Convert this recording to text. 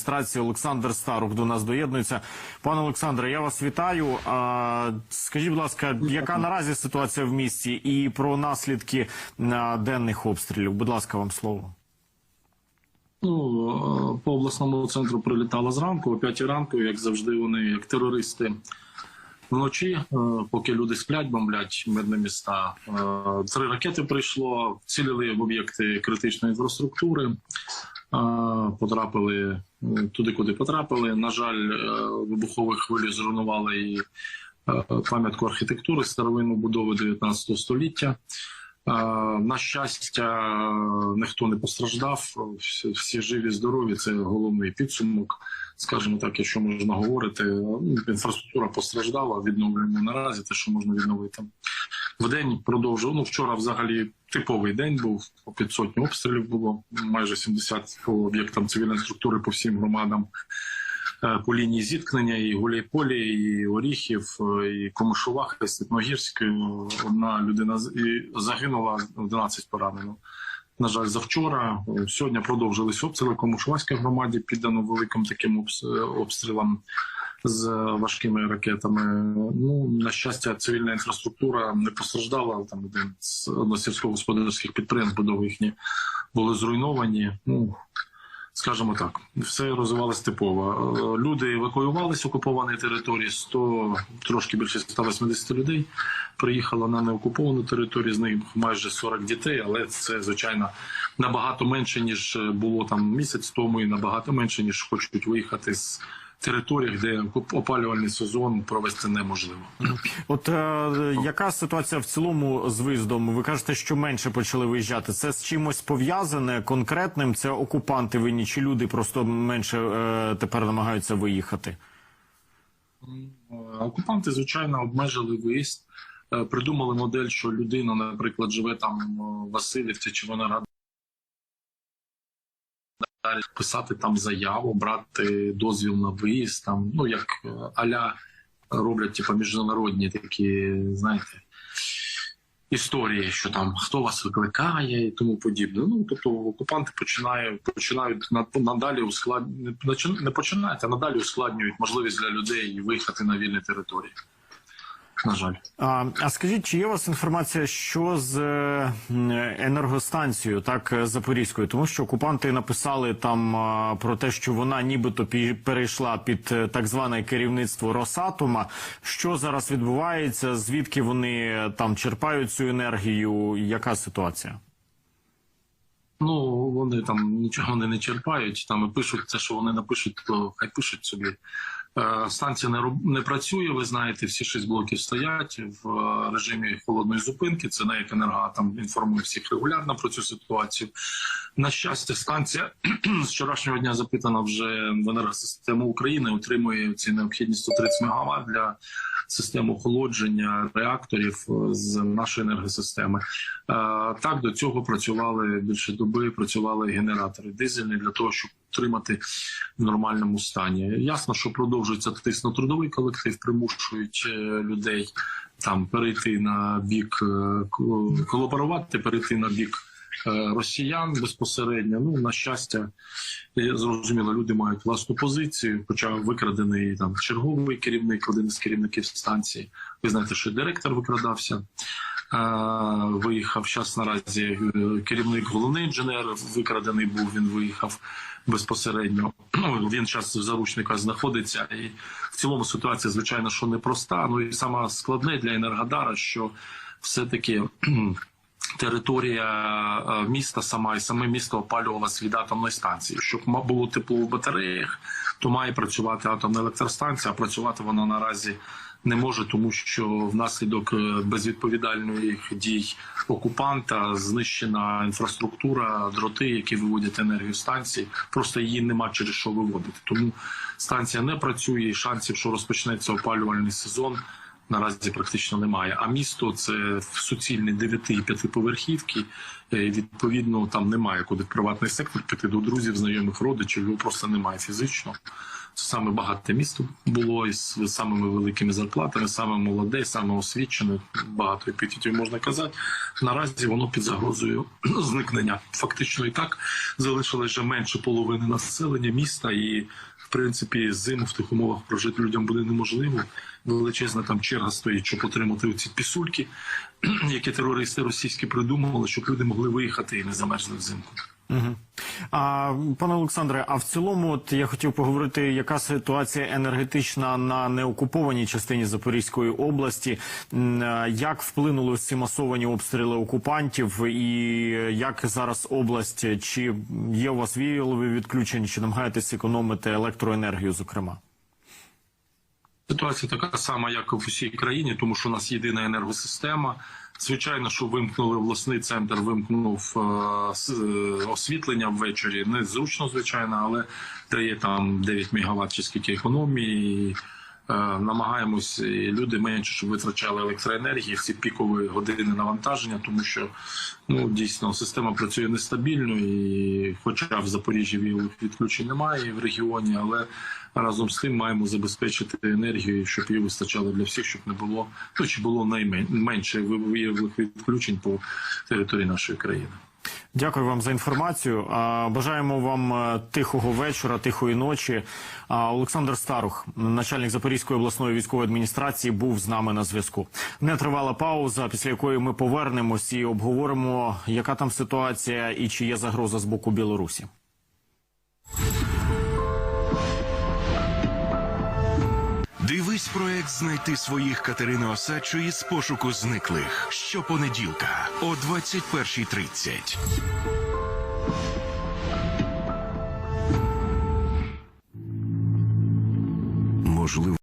адміністрації Олександр Старух до нас доєднується. Пане Олександре, я вас вітаю. Скажіть, будь ласка, яка наразі ситуація в місті і про наслідки денних обстрілів? Будь ласка, вам слово. Ну, по обласному центру прилітало зранку, о 5 ранку, як завжди, вони, як терористи, вночі, поки люди сплять, бомблять мирні міста. Три ракети прийшло, цілили в об'єкти критичної інфраструктури, потрапили туди, куди потрапили. На жаль, е, вибухові хвилі зруйнували і е, пам'ятку архітектури старовинну будови 19 століття. Е, На щастя, ніхто не постраждав. Всі, живі, здорові. Це головний підсумок. Скажімо так, якщо можна говорити, інфраструктура постраждала. Відновлюємо наразі те, що можна відновити. В день продовжував. Ну вчора, взагалі, типовий день був по під сотню обстрілів було майже 70 по об'єктам цивільної структури по всім громадам. Е, По лінії зіткнення і Гуляйполі, і Оріхів, е, і Комишувах, і Степногірськ. Е, Одна людина загинула, 11 поранено. На жаль, завчора. Сьогодні продовжились обстріли Комишувацькій громаді, піддано великим таким обстрілам з важкими ракетами. Ну, на щастя, цивільна інфраструктура не постраждала. Там один з сільськогосподарських підприємств будови їхні були зруйновані. Ну, скажімо так, все розвивалося типово. Люди евакуювалися з окупованої території. 100, трошки більше 180 людей приїхало на неокуповану територію. З них майже 40 дітей, але це звичайно набагато менше ніж було там місяць тому, і набагато менше ніж хочуть виїхати з територій, де опалювальний сезон провести неможливо. От е, яка ситуація в цілому з виїздом? Ви кажете, що менше почали виїжджати. Це з чимось пов'язане конкретним? Це окупанти винні чи люди просто менше е, тепер намагаються виїхати? Е, Окупанти, звичайно, обмежили виїзд. Е, Придумали модель, що людина, наприклад, живе там в Васильівці чи вона рада писати там заяву, брати дозвіл на виїзд, там, ну як е, аля роблять типу, міжнародні такі, знаєте, історії, що там хто вас викликає і тому подібне. Ну тобто окупанти починають починають над- надалі ускладнювати не починають, а надалі ускладнюють можливість для людей виїхати на вільні території. На жаль. А, а скажіть, чи є у вас інформація, що з е, енергостанцією, так е, запорізькою? Тому що окупанти написали там про те, що вона нібито перейшла під е, так зване керівництво Росатома. Що зараз відбувається? Звідки вони там черпають цю енергію? Яка ситуація? Ну вони там нічого вони не черпають. Там і пишуть це, що вони напишуть, то хай пишуть собі. Е, Станція не роб- не працює. Ви знаєте, всі шість блоків стоять в е, режимі холодної зупинки. Це НЕК «Енергоатом» інформує всіх регулярно про цю ситуацію. На щастя, станція з вчорашнього дня запитана вже в енергосистему України. Отримує ці необхідні 130 МВт для систем охолодження реакторів е, з нашої енергосистеми. Е, Так, до цього працювали більше доби, працювали генератори дизельні для того, щоб тримати в нормальному стані. Ясно, що продовжується тиск на трудовий колектив, примушують е, людей там перейти на бік колаборувати, перейти на бік. Е, Росіян безпосередньо, ну на щастя, зрозуміло, люди мають власну позицію. Хоча викрадений там черговий керівник, один із керівників станції. Ви знаєте, що директор викрадався. Е, Виїхав зараз наразі е, керівник, головний інженер викрадений був. Він виїхав безпосередньо. Ну він зараз в заручниках знаходиться, і в цілому ситуація, звичайно, що непроста. Ну і саме складне для Енергодара, що все таки. Територія е, міста сама і саме місто опалювалося від атомної станції. Щоб було тепло в батареях, то має працювати атомна електростанція. А працювати вона наразі не може, тому що внаслідок е, безвідповідальних дій окупанта знищена інфраструктура, дроти, які виводять енергію станції. Просто її нема через що виводити. Тому станція не працює. і Шансів, що розпочнеться опалювальний сезон. Наразі практично немає. А місто це суцільні 9 і 5 поверхівки. Е, Відповідно, там немає куди в приватний сектор піти до друзів, знайомих родичів. Його просто немає фізично. саме багате місто було із самими великими зарплатами, саме молоде, саме освічене. Багато епітетів можна казати. Наразі воно під загрозою зникнення. Фактично і так залишилось вже менше половини населення міста, і в принципі зиму в тих умовах прожити людям буде неможливо. Величезна там черга стоїть, щоб отримати оці пісульки, які терористи російські придумали, щоб люди могли виїхати і не замерзли взимку. Угу. А, пане Олександре, а в цілому, от я хотів поговорити, яка ситуація енергетична на неокупованій частині Запорізької області, як вплинули ці масовані обстріли окупантів, і як зараз область, чи є у вас віялові відключення, чи намагаєтесь економити електроенергію, зокрема? Ситуація така сама, як і в усій країні, тому що у нас єдина енергосистема. Звичайно, що вимкнули власний центр, вимкнув е, е, освітлення ввечері. Незручно, звичайно, але дає там 9 мегаватт чи скільки економії. Е, намагаємось і люди менше щоб витрачали електроенергії в ці пікові години навантаження, тому що ну дійсно система працює нестабільно, і хоча в Запоріжжі відключень немає і в регіоні, але разом з тим маємо забезпечити енергію, щоб її вистачало для всіх, щоб не було ну чи було найменше виявлених відключень по території нашої країни. Дякую вам за інформацію. Бажаємо вам е, тихого вечора, тихої ночі. Олександр Старух, начальник Запорізької обласної військової адміністрації, був з нами на зв'язку. Не тривала пауза, після якої ми повернемось і обговоримо, яка там ситуація і чи є загроза з боку Білорусі. Дивись проект знайти своїх Катерини Осадчої з пошуку зниклих щопонеділка о 21.30. Можливо.